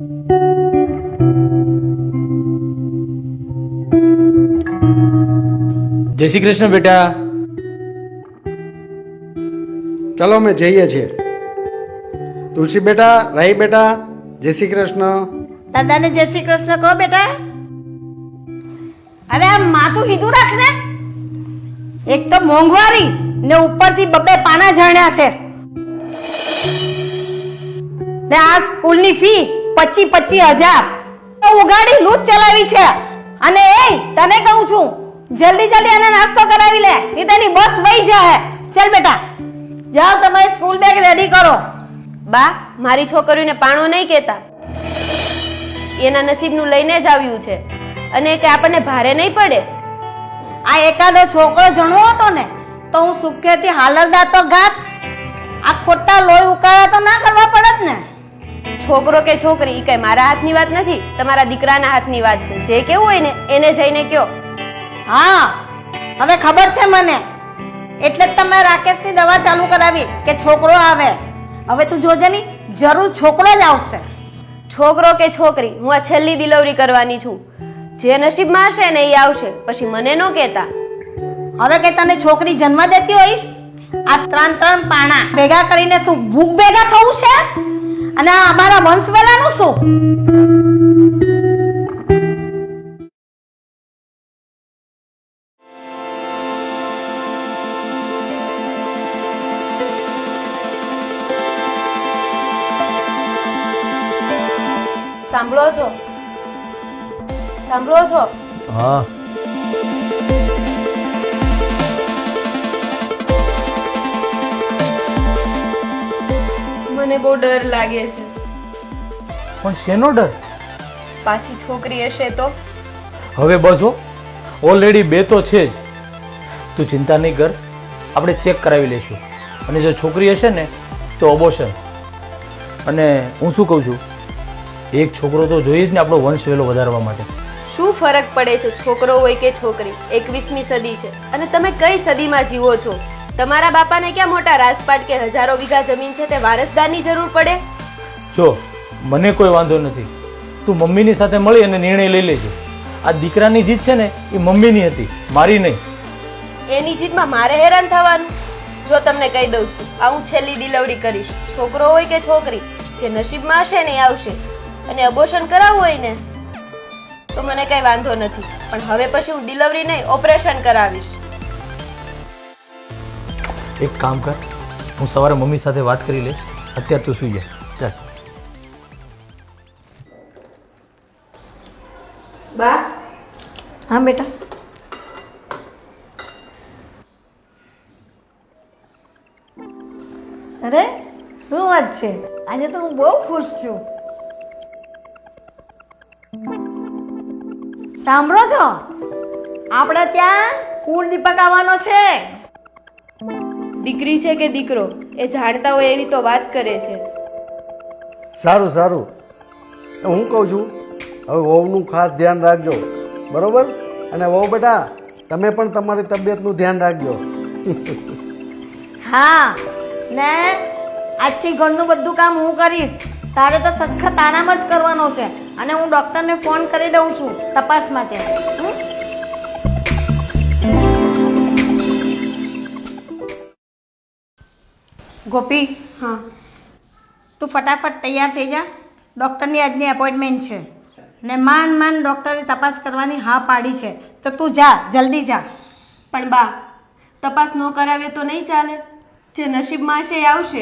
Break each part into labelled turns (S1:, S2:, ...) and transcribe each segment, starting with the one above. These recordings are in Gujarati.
S1: જય શ્રી કૃષ્ણ બેટા.
S2: ચાલો અમે જઈએ છીએ. તુલસી બેટા રાઈ બેટા જય શ્રી કૃષ્ણ.
S3: દાદાને જય શ્રી કૃષ્ણ કહો બેટા. અરે આ માથું કીધું રાખ ને. એક તો મોંઘવારી ને ઉપરથી બબે પાના ઝરણ્યા છે. ને આ સ્કૂલની ફી પચી પચી હજાર. તો ઉગાડી લૂંટ ચલાવી છે. અને એ તને કહું છું જલ્દી જલ્દી આને નાસ્તો કરાવી લે નહીં તેની બસ વહી જાય ચાલ બેટા. જાઓ તમારી સ્કૂલ બેગ રેડી કરો.
S4: બા મારી છોકરીઓને પાણો નહીં કહેતા. એના નસીબનું લઈને જ આવ્યું છે. અને કે આપણને ભારે નહીં પડે.
S3: આ એકાદો છોકરો જણવો હતો ને તો હું સુખેથી હાલરદા તો ગાત. આ ખોટા લોહી ઉકાળા તો ના કરવા પડત ને.
S4: છોકરો કે છોકરી કઈ મારા હાથની વાત નથી તમારા દીકરાના હાથની વાત છે. જે કેવું હોય ને એને જઈને કયો.
S3: હા હવે ખબર છે મને. એટલે જ તમે રાકેશની દવા ચાલુ કરાવી કે છોકરો આવે. હવે તું જોજે ની જરૂર છોકરો જ આવશે.
S4: છોકરો કે છોકરી હું આ છેલ્લી ડિલિવરી કરવાની છું. જે નસીબમાં હશે ને એ આવશે. પછી મને ન કહેતા.
S3: હવે કે તને છોકરી જન્મ દેતી હોઈશ? આ ત્રણ ત્રણ પાણા ભેગા કરીને શું ભૂખ ભેગા થવું છે? અને આ અમારા વંશવેલાનું શું?
S4: સાંભળો છો? સાંભળો છો?
S1: હા.
S4: મને બહુ ડર લાગે છે.
S1: પણ શેનો ડર?
S4: પાછી છોકરી હશે તો?
S1: હવે બસ હો. ઓલરેડી બે તો છે જ. તું ચિંતા નહીં કર. આપણે ચેક કરાવી લઈશું. અને જો છોકરી હશે ને તો અબોશન અને હું શું કહું છું? એક છોકરો તો જોઈએ જ ને આપણો વંશ વેલો વધારવા માટે.
S4: શું ફરક પડે છે છોકરો હોય કે છોકરી? એકવીસમી સદી છે. અને તમે કઈ સદીમાં જીવો છો? તમારા બાપાને ક્યાં મોટા રાજપાટ કે હજારો વીઘા જમીન છે તે વારસદારની જરૂર પડે?
S1: જો મને કોઈ વાંધો નથી. તું મમ્મીની સાથે મળી અને નિર્ણય લઈ લેજે. આ દીકરાની જીત છે ને એ મમ્મીની હતી મારી નહીં.
S4: એની જીતમાં મારે હેરાન થવાનું? જો તમને કહી દઉં છું આ હું છેલ્લી ડિલિવરી કરીશ. છોકરો હોય કે છોકરી જે નસીબમાં હશે ને એ આવશે. અને અબોશન કરાવવું હોય ને તો મને કઈ વાંધો નથી. પણ હવે પછી હું ડિલિવરી નહીં ઓપરેશન કરાવીશ.
S1: એક કામ કર હું સવારે મમ્મી સાથે વાત કરી લઈશ અત્યારે તું સુઈ જા. ચાલ.
S4: બા?
S3: હા બેટા. અરે શું વાત છે? આજે તો હું બહુ ખુશ છું. સાંભળો છો આપણે ત્યાં કુળ દીપક આવવાનો છે.
S4: દીકરી છે કે દીકરો? એ જાણતા હોય એવી તો વાત કરે છે.
S2: સારું સારું. હું કહું છું હવે વહુનું ખાસ ધ્યાન રાખજો. બરોબર? અને વહુ બેટા તમે પણ તમારી તબિયતનું ધ્યાન રાખજો.
S3: હા ને આજથી ઘરનું બધું કામ હું કરીશ. તારે તો સખત આરામ જ કરવાનો છે. અને હું ડૉક્ટરને ફોન કરી દઉં છું તપાસ માટે. ગોપી?
S4: હા.
S3: તું ફટાફટ તૈયાર થઈ જા. ડૉક્ટરની આજની એપોઇન્ટમેન્ટ છે. ને માન માન ડૉક્ટરે તપાસ કરવાની હા પાડી છે. તો તું જા જલ્દી જા.
S4: પણ બા તપાસ ન કરાવે તો નહીં ચાલે. જે નસીબમાં હશે એ આવશે.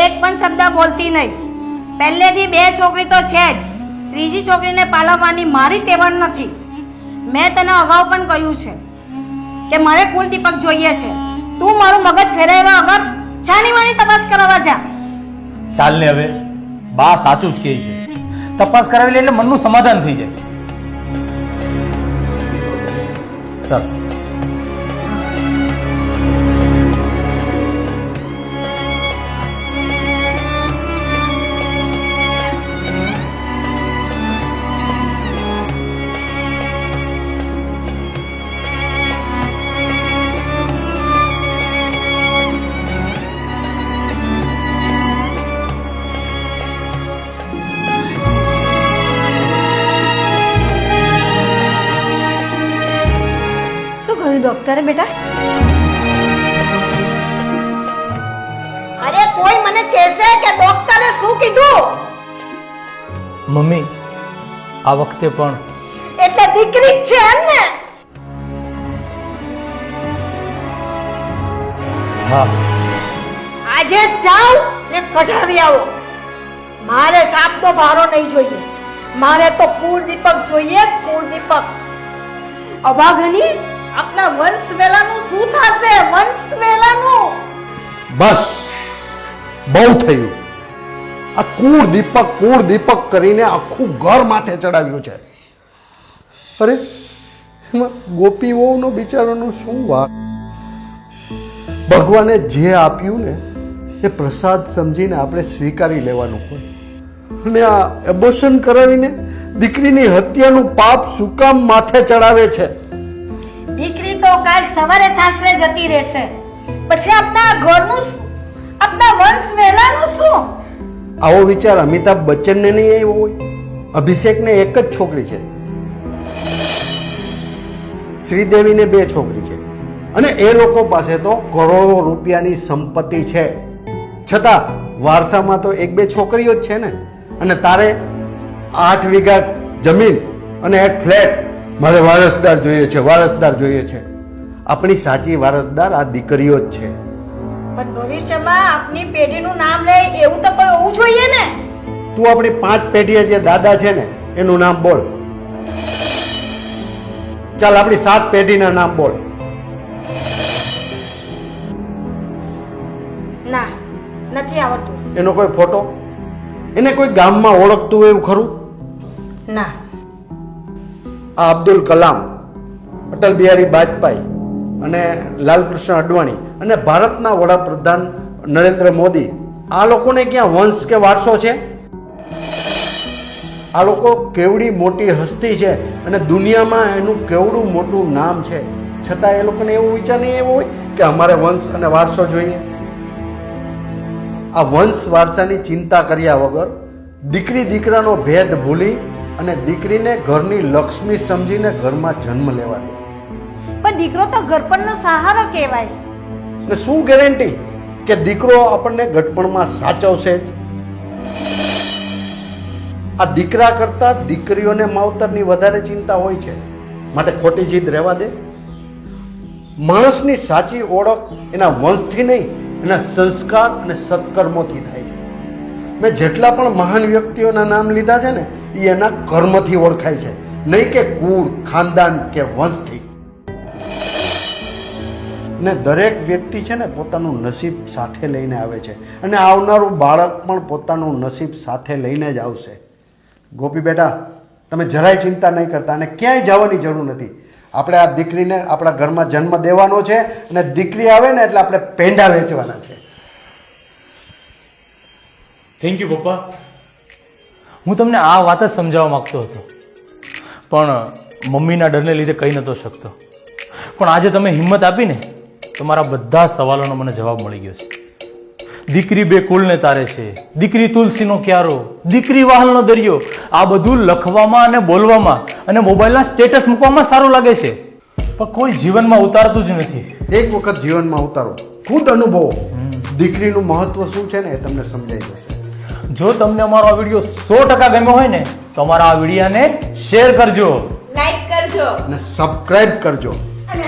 S3: એક પણ શબ્દ બોલતી નહીં. પહેલેથી બે છોકરી તો છે જ. ત્રીજી છોકરીને પાલવવાની મારી તેવડ નથી. મેં તને અગાઉ પણ કહ્યું છે કે મારે કુલ દીપક જોઈએ છે. તું મારું મગજ ફેરવ્યા વગર છાની માની તપાસ કરાવવા જા.
S1: ચાલ ને હવે, બા સાચું જ કહે છે. તપાસ કરાવી લે એટલે મનનું સમાધાન થઈ જાય. ચાલ.
S3: કીધું ડોક્ટરે બેટા? અરે કોઈ મને કહેશે કે ડોક્ટરે શું કીધું?
S1: મમ્મી આ વખતે પણ.
S3: એટલે દીકરી જ છે એમ ને?
S1: હા.
S3: આજે જ જાઓ ને કઢાવી આવો. મારે સાપ તો ભારો નહીં જોઈએ. મારે તો કુળ દીપક જોઈએ કુળ દીપક અભાગની આપણા વંશ વેલાનું શું થશે? વંશ વેલાનું
S2: બસ. બહુ થયું. આ કુળ દીપક કુળ દીપક કરીને આખું ઘર માથે ચડાવ્યું છે. અરે, એમાં ગોપી વહુનો બિચારાનો શું વાત? ભગવાને જે આપ્યું ને, એ પ્રસાદ સમજીને આપણે સ્વીકારી લેવાનું હોય. અને આ એબોશન કરાવીને દીકરીની હત્યાનું પાપ શું કામ માથે ચડાવે છે.
S3: દીકરી તો કાલ સવારે સાસરે જતી રહેશે. પછી આપણા ઘરનું શું? વંશ વેલાનું શું?
S2: આવો વિચાર અમિતાભ બચ્ચનને નહીં આવ્યો હોય? અભિષેકને એક જ છોકરી છે. શ્રીદેવીને બે છોકરી છે. અને એ લોકો પાસે તો કરોડો રૂપિયાની સંપત્તિ છે. છતાં વારસામાં તો એક બે છોકરીઓ જ છે ને. અને તારે આઠ વીઘા જમીન અને એક ફ્લેટ મારે વારસદાર જોઈએ છે વારસદાર જોઈએ છે. આપણી સાચી વારસદાર આ દીકરીઓ જ છે.
S3: પણ ભવિષ્યમાં આપની પેઢીનું નામ લે એવું તો કોઈ હોવું જોઈએ ને.
S2: તું આપણી પાંચ પેઢીએ જે દાદા છે ને એનું નામ બોલ. ચાલ આપણી સાત પેઢીના નામ બોલ.
S3: ના નથી આવડતું.
S2: એનો કોઈ ફોટો? એને કોઈ ગામમાં ઓળખતું હોય એવું ખરું?
S3: ના.
S2: આ અબ્દુલ કલામ, અટલ બિહારી વાજપેયી અને લાલકૃષ્ણ અડવાણી અને ભારતના વડાપ્રધાન નરેન્દ્ર મોદી. આ લોકોને ક્યાં વંશ કે વારસો છે? આ લોકો કેવડી મોટી હસ્તી છે અને દુનિયામાં એનું કેવડું મોટું નામ છે. છતાં એ લોકોને એવું વિચાર નહીં એવો હોય કે અમારે વંશ અને વારસો જોઈએ. આ વંશ વારસાની ચિંતા કર્યા વગર દીકરી દીકરાનો ભેદ ભૂલી અને દીકરીને ઘરની લક્ષ્મી સમજીને ઘરમાં જન્મ લેવા દે.
S3: પણ દીકરો તો ઘરપણનો સહારો કહેવાય.
S2: ને શું ગેરંટી કે દીકરો આપણને ગટપણમાં સાચવશે જ? આ દીકરા કરતા દીકરીઓને માવતરની વધારે ચિંતા હોય છે. માટે ખોટી જીદ રહેવા દે. માણસની સાચી ઓળખ એના વંશથી નહીં એના સંસ્કાર અને સત્કર્મોથી થાય છે. મેં જેટલા પણ મહાન વ્યક્તિઓના નામ લીધા છે ને એ એના કર્મથી ઓળખાય છે. નહીં કે કુળ, ખાનદાન કે વંશથી. ને દરેક વ્યક્તિ છે ને પોતાનું નસીબ સાથે લઈને આવે છે. અને આવનારું બાળક પણ પોતાનું નસીબ સાથે લઈને જ આવશે. ગોપી બેટા, તમે જરાય ચિંતા નહીં કરતા અને ક્યાંય જવાની જરૂર નથી. આપણે આ દીકરીને આપણા ઘરમાં જન્મ દેવાનો છે અને દીકરી આવે ને એટલે આપણે પેંડા વેચવાના છે.
S1: થેન્ક યુ પપ્પા. હું તમને આ વાત જ સમજાવવા માંગતો હતો. પણ મમ્મીના ડરને લીધે કહી નહોતો શકતો. પણ આજે તમે હિંમત આપીને તમારા બધા સવાલોનો મને જવાબ મળી ગયો છે. દીકરી બે કુલને તારે છે દીકરી તુલસીનો ક્યારો દીકરી વાહલનો દરિયો આ બધું લખવામાં અને બોલવામાં અને મોબાઈલના સ્ટેટસ મૂકવામાં સારું લાગે છે. પણ કોઈ જીવનમાં ઉતારતું જ નથી.
S2: એક વખત જીવનમાં ઉતારો. ખુદ અનુભવો. દીકરીનું મહત્વ શું છે ને એ તમને સમજાઈ જશે.
S1: જો તમને અમારો આ વીડિયો સો ટકા ગમ્યો હોય ને તો અમારા આ વિડીયાને શેર કરજો.
S4: લાઈક કરજો.
S2: અને સબસ્ક્રાઇબ કરજો.
S3: અને